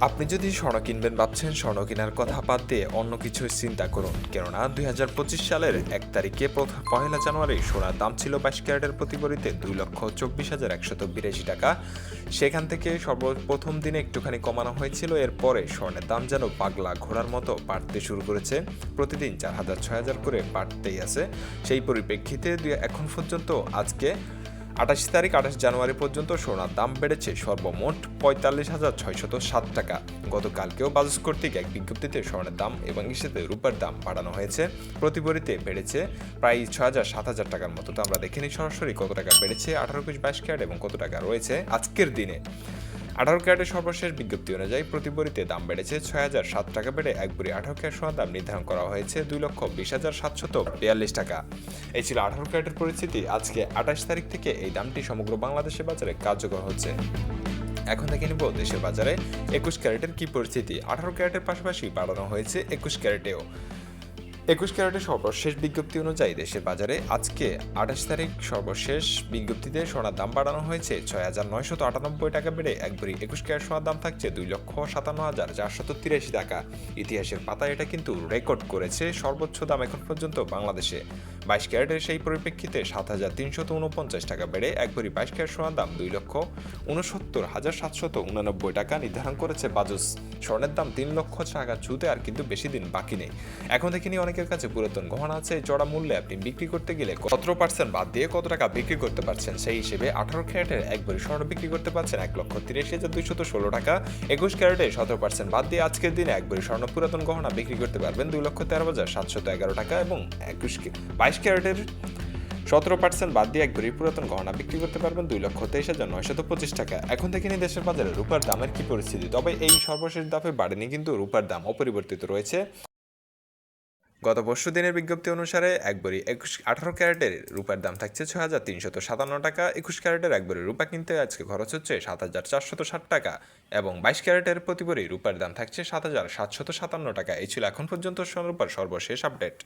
আপনি যদি স্বর্ণ কিনবেন ভাবছেন, স্বর্ণ কেনার কথা বাদ দিয়ে অন্য কিছু চিন্তা করুন। কেননা দুই হাজার পঁচিশ সালের এক তারিখে পহেলা জানুয়ারি সোনার দাম ছিল বাইশ ক্যারেটের প্রতি ভরিতে দুই লক্ষ চব্বিশ হাজার একশত বিরাশি টাকা। সেখান থেকে সর্বপ্রথম দিনে একটুখানি কমানো হয়েছিল, এরপরে স্বর্ণের দাম যেন পাগলা ঘোড়ার মতো বাড়তে শুরু করেছে। প্রতিদিন চার হাজার ছয় হাজার করে বাড়তেই আছে। সেই পরিপ্রেক্ষিতে এখন পর্যন্ত আজকে আঠাশ তারিখ, আঠাশ জানুয়ারি পর্যন্ত সোনার দাম বেড়েছে সর্বমোট পঁয়তাল্লিশ হাজার ছয়শত সাত টাকা। গতকালকেও বাজাজ কর্তৃক এক বিজ্ঞপ্তিতে স্বর্ণের দাম এবং সাথে রূপার দাম বাড়ানো হয়েছে। প্রতিবরিতে বেড়েছে প্রায় ছয় হাজার সাত হাজার টাকার মতো। তো আমরা দেখিনি সরাসরি কত টাকা বেড়েছে, আঠারো কুশ বাইশ ক্যারেট এবং কত টাকা রয়েছে আজকের দিনে। আঠারো ক্যারেটের সর্বশেষ বিজ্ঞপ্তি অনুযায়ী প্রতি ভরিতে দাম বেড়েছে ছয় হাজার সাত টাকা বেড়ে এক ভরি আঠারো ক্যারেট সোনার দাম নির্ধারণ করা হয়েছে দুই লক্ষ বিশ হাজার সাতশত বিয়াল্লিশ টাকা। এই ছিল আঠারো ক্যারেটের পরিস্থিতি। আজকে আঠাশ তারিখ থেকে এই দামটি সমগ্র বাংলাদেশের বাজারে কার্যকর হচ্ছে। এখন থেকে নিব দেশের বাজারে একুশ ক্যারেটের কি পরিস্থিতি। আঠারো ক্যারেটের পাশাপাশি বাড়ানো হয়েছে একুশ ক্যারেটেও। একুশ ক্যারেটের সর্বশেষ বিজ্ঞপ্তি অনুযায়ী দেশের বাজারে আজকে আঠাশ তারিখ সর্বশেষ বিজ্ঞপ্তিতে সোনার দাম বাড়ানো হয়েছে ছয় হাজার নয়শত আটানব্বই টাকা বেড়ে এক ভরি একুশ ক্যারেট সোনার দাম থাকছে দুই লক্ষ সাতান্ন হাজার চারশত তিরাশি টাকা। ইতিহাসের পাতায় এটা কিন্তু রেকর্ড করেছে সর্বোচ্চ দাম এখন পর্যন্ত বাংলাদেশে। বাইশ ক্যারেটের সেই পরিপ্রেক্ষিতে সাত হাজার তিনশত উনপঞ্চাশ টাকা বেড়ে এক ভরি বাইশ ক্যারেট সোনার দাম দুই লক্ষ উনসত্তর হাজার সাতশত উনানব্বই টাকা নির্ধারণ করেছে বাজস। স্বর্ণের দাম তিন লক্ষ টাকা ছুতে আর কিন্তু বেশি দিন বাকি নেই। এখন থেকে নিয়ে অনেকের কাছে পুরাতন গহনা আছে চড়া মূল্যে আপনি বিক্রি করতে গেলে সতেরো পার্সেন্ট বাদ দিয়ে কত টাকা বিক্রি করতে পারছেন? সেই হিসেবে আঠারো ক্যারেটের এক ভরি স্বর্ণ বিক্রি করতে পারছেন এক লক্ষ তিরিশ হাজার দুইশত ষোলো টাকা। একুশ ক্যারেটে সতেরো পার্সেন্ট বাদ দিয়ে আজকের দিনে এক ভরি স্বর্ণ পুরাতন গহনা বিক্রি করতে পারবেন দুই লক্ষ তেরো হাজার সাতশত এগারো টাকা এবং একুশ বাইশ ক্যারেটের সতেরো পার্সেন্ট বাদ দিয়ে এক ভরি পুরাতন গহনা বিক্রি করতে পারবেন দুই লক্ষ তেইশ হাজার নয়শত পঁচিশ টাকা। এখন থেকে নিয়ে দেশের বাজারে রূপার দামের কি পরিস্থিতি। তবে এই সর্বশেষ দাপে বাড়েনি, কিন্তু রূপার দাম অপরিবর্তিত রয়েছে। গত পরশু দিনের বিজ্ঞপ্তি অনুসারে এক বড়ি একুশ, আঠারো ক্যারেটের রূপার দাম থাকছে ছয় হাজার তিনশত সাতান্ন টাকা। একুশ ক্যারেটের এক বড়ি রূপা কিনতে আজকে খরচ হচ্ছে সাত হাজার চারশত ষাট টাকা এবং বাইশ ক্যারেটের প্রতি বড়ি রূপার দাম থাকছে সাত হাজার সাতশত সাতান্ন টাকা। এই ছিল এখন পর্যন্ত সর্বশেষ আপডেট।